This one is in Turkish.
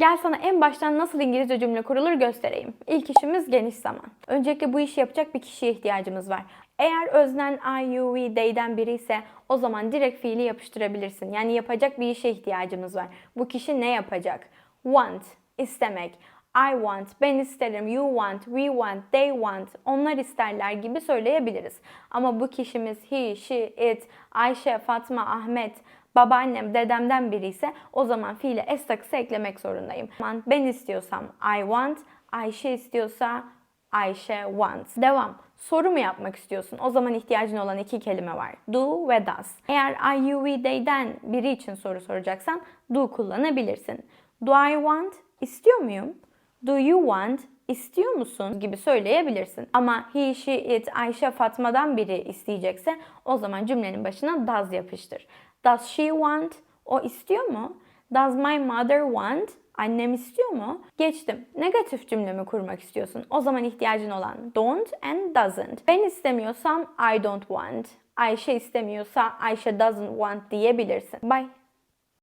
Gel sana en baştan nasıl İngilizce cümle kurulur göstereyim. İlk işimiz geniş zaman. Öncelikle bu işi yapacak bir kişiye ihtiyacımız var. Eğer öznen I, you, we, they'den biri ise o zaman direkt fiili yapıştırabilirsin. Yani yapacak bir işe ihtiyacımız var. Bu kişi ne yapacak? Want, istemek. I want, ben isterim, you want, we want, they want, onlar isterler gibi söyleyebiliriz. Ama bu kişimiz he, she, it, Ayşe, Fatma, Ahmet, babaannem, dedemden biri ise o zaman fiile s takısı eklemek zorundayım. Ben istiyorsam I want, Ayşe istiyorsa Ayşe wants. Devam. Soru mu yapmak istiyorsun? O zaman ihtiyacın olan iki kelime var. Do ve does. Eğer I, you, we, they'den biri için soru soracaksan do kullanabilirsin. Do I want? İstiyor muyum? Do you want? İstiyor musun? gibi söyleyebilirsin. Ama he, she, it, Ayşe, Fatma'dan biri isteyecekse o zaman cümlenin başına does yapıştır. Does she want? O istiyor mu? Does my mother want? Annem istiyor mu? Geçtim. Negatif cümlemi kurmak istiyorsun. O zaman ihtiyacın olan don't and doesn't. Ben istemiyorsam I don't want. Ayşe istemiyorsa Ayşe doesn't want diyebilirsin. Bye.